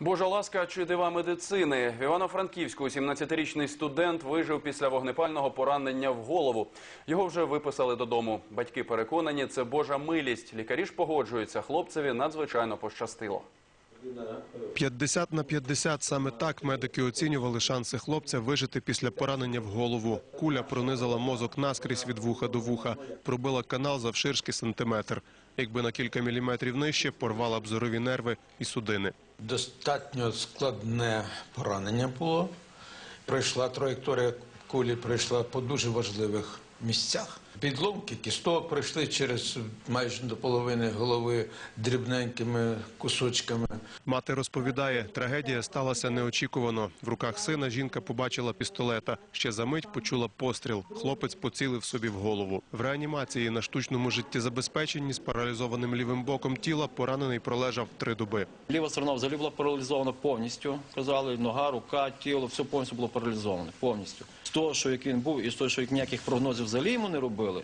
Божа ласка чи дива медицини. В Івано-Франківську 17-річний студент вижив після вогнепального поранення в голову. Його вже виписали додому. Батьки переконані, це Божа милість. Лікарі ж погоджуються. Хлопцеві надзвичайно пощастило. 50 на 50 – саме так медики оцінювали шанси хлопця вижити після поранення в голову. Куля пронизала мозок наскрізь від вуха до вуха, пробила канал завширшки сантиметр. Якби на кілька міліметрів нижче, порвала б зорові нерви і судини. Достатньо складне поранення було. Пройшла траєкторія кулі, пройшла по дуже важливих місцях. Підломки кісток пройшли через майже до половини голови дрібненькими кусочками. Мати розповідає, трагедія сталася неочікувано. В руках сина жінка побачила пістолета. Ще за мить почула постріл. Хлопець поцілив собі в голову. В реанімації на штучному життєзабезпеченні з паралізованим лівим боком тіла поранений пролежав три доби. Ліва сторона взагалі була паралізована повністю. Казали, нога, рука, тіло, все повністю було паралізоване. Повністю. Того, що як він був, і з того, що як ніяких прогнозів взагалі йому не робили,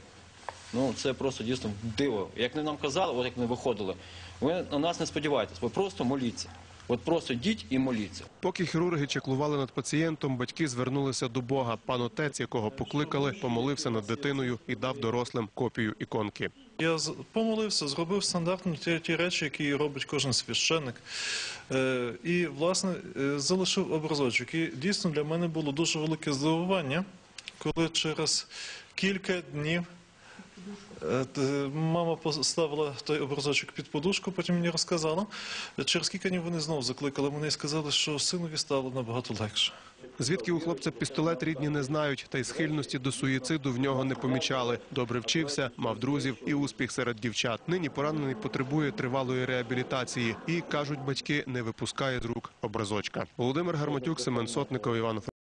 ну це просто дійсно диво. Як не нам казали, от як не виходили, ви на нас не сподівайтесь, ви просто моліться. От просто йдіть і моліться. Поки хірурги чеклували над пацієнтом, батьки звернулися до Бога. Пан отець, якого покликали, помолився над дитиною і дав дорослим копію іконки. Я помолився, зробив стандартні ті, ті речі, які робить кожен священник. Е, і, власне, е, залишив образочок. І дійсно для мене було дуже велике здивування, коли через кілька днів мама поставила той образочок під подушку, потім мені розказала. Через кілька днів вони знову закликали мене і сказали, що синові стало набагато легше. Звідки у хлопця пістолет рідні не знають, та й схильності до суїциду в нього не помічали. Добре вчився, мав друзів і успіх серед дівчат. Нині поранений потребує тривалої реабілітації і кажуть батьки, не випускає з рук образочка. Володимир Гарматюк, Семен Сотников, Івано.